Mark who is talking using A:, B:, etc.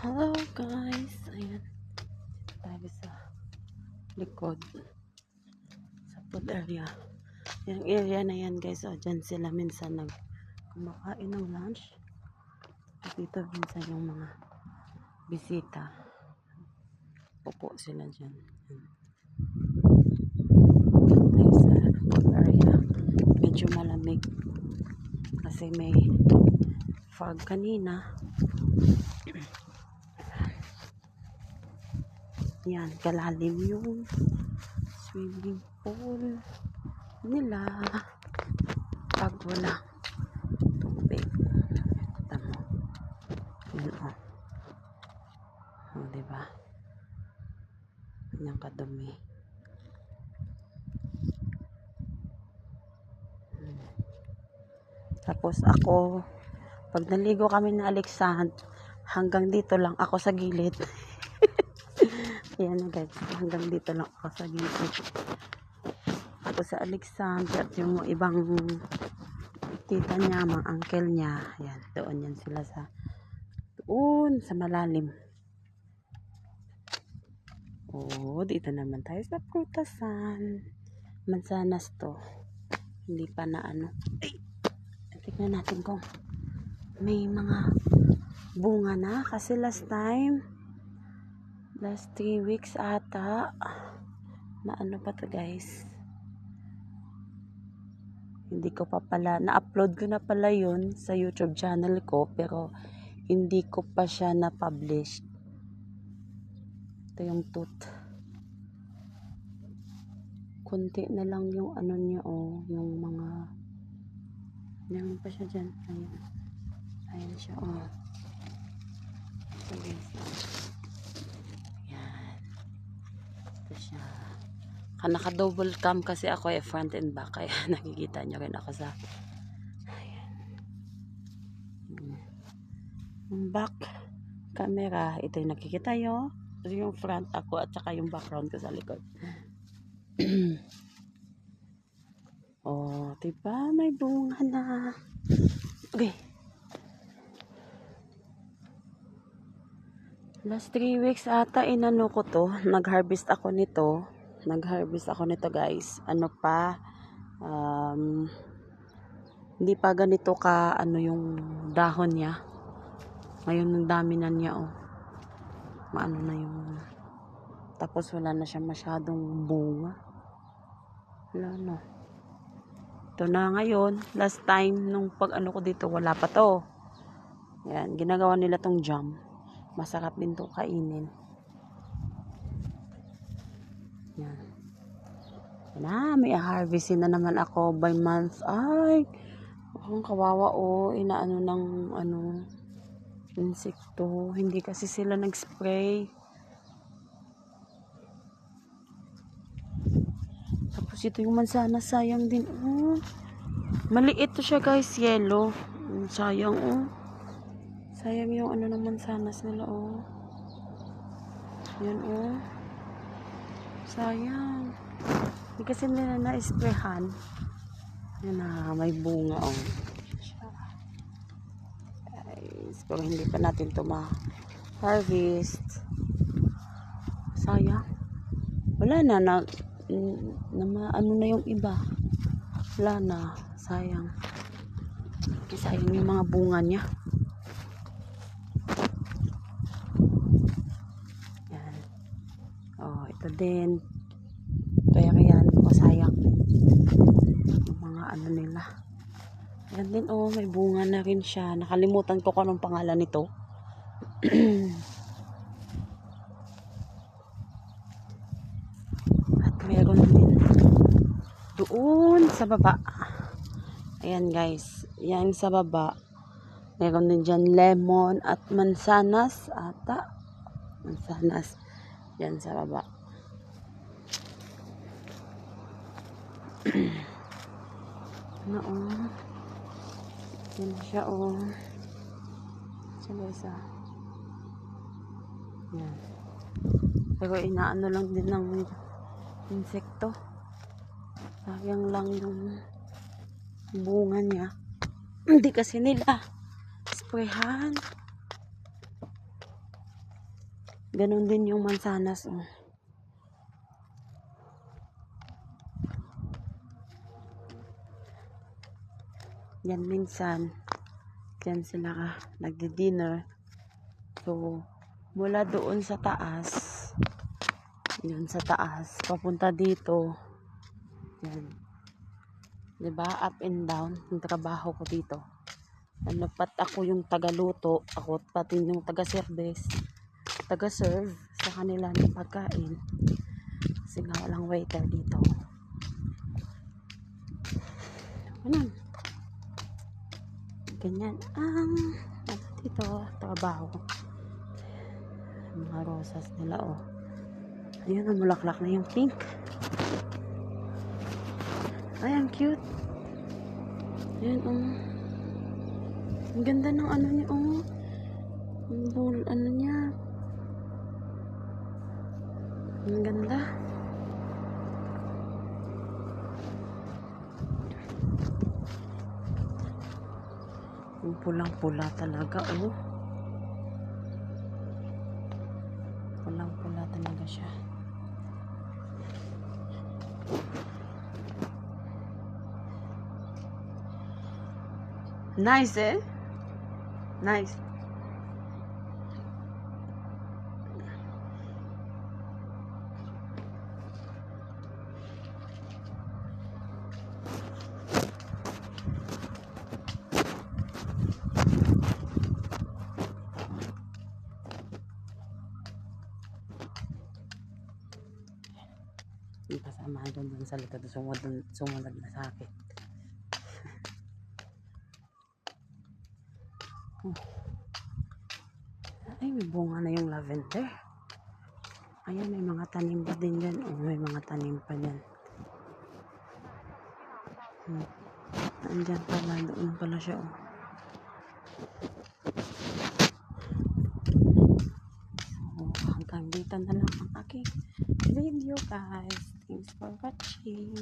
A: Hello guys. Ayan. Tayo sa likod. Sa food area. Yung area na yan guys. O, dyan sila minsan nag kumakain ng lunch. At dito minsan yung mga bisita. Pupo sila dyan. Tayo sa food area. Medyo malamig. Kasi may fog kanina. Yan, kalalim yung swimming pool nila pag wala tubig. Tamo. Yan o. O, diba? Kanyang kadumi. Hmm. Tapos ako, pag naligo kami na Alexand, hanggang dito lang ako sa gilid. Ayan na guys, hanggang dito lang ako sa gilid. Ako sa Alexander at yung ibang tita niya, mga uncle niya. Ayan, doon yan sila sa doon sa malalim. Oh, dito naman tayo sa prutasan. Mansanas to. Hindi pa na ano. Ay, tignan natin kung may mga bunga na. Kasi last time, last 3 weeks ata, na ano pa to guys. Hindi ko pa pala, na-upload ko na pala yun sa YouTube channel ko, pero hindi ko pa siya na-publish. Ito yung tooth. Kunti na lang yung ano niya, oh, yung mga, meron pa siya dyan. Ayan. Ayan siya, oh. So, guys, Ayan. Ito siya. Ka- Naka-double cam kasi ako eh, front and back. Kaya nakikita nyo rin ako sa ayan. Mm. Back camera, ito yung nakikita nyo. Yung front ako at saka yung background ko sa likod. oh, diba? May bunga na. Okay. Last 3 weeks ata inano ko to. Nag-harvest ako nito. Nag-harvest ako nito guys. Ano pa? Um, hindi pa ganito ka ano yung dahon niya. Ngayon ang dami na niya oh. Maano na yung tapos wala na siya masyadong bunga. Wala na. Ito na ngayon. Last time nung pag ano ko dito wala pa to. Yan, ginagawa nila tong jam. Masarap din to kainin. Yan. Na, may harvestin na naman ako by month. Ay, ang kawawa o, inaano ng ano, insekto. Hindi kasi sila nag-spray. Tapos ito yung mansana, sayang din. Oh. Maliit to siya guys, yellow. Sayang oh. Sayang yung ano ng mansanas nila oh. Yan oh. Sayang. Hindi kasi nila na-sprayhan. Yan na, may bunga oh. Guys, pero hindi pa natin to ma-harvest. Sayang. Wala na, na, na, ma- ano na yung iba. Wala na, sayang. Sayang yung mga bunga niya. Yan. Oh, ito din. Kaya kaya masayang din. Yung mga ano nila. Yan din, oh, may bunga na rin siya. Nakalimutan ko kung anong pangalan nito. At meron din doon sa baba. Ayan guys, yan sa baba. Meron din dyan lemon at mansanas ata. Mansanas. Yan sa baba. ano oh. Yan siya oh. Sila isa. Yan. Pero inaano lang din ng insekto. Sayang lang yung bunga niya. Hindi kasi nila sprayhan. Ganon din yung mansanas. Oh. Yan minsan. Diyan sila ka nagdi-dinner. So, mula doon sa taas. Yun sa taas. Papunta dito. Yan. 'Di ba Up and down. Yung trabaho ko dito. Ano, pat ako yung tagaluto. Ako pati yung taga-service. Taga-serve sa kanila ng pagkain. Kasi nga walang waiter dito. Ganun. Ganyan ang ano dito, trabaho. Mga rosas nila, oh. Ayun, ang mulaklak na yung pink. Ay, ang cute. Ayun, oh. Ang ganda ng ano niya, oh. Ang bul, ano niya. Ang ganda. Yung pulang-pula talaga, oh. Pulang-pula talaga siya. Nice, eh? Nice. Yung kasama doon dun sa likod, sumunod, sumunod na sa akin. Ay, may bunga na yung lavender. Ayan, may mga tanim pa din dyan. Oh, may mga tanim pa dyan. Hmm. Andyan pala, doon pala siya. Oh. Hanggang dito na lang ang aking video, guys. 다 같이.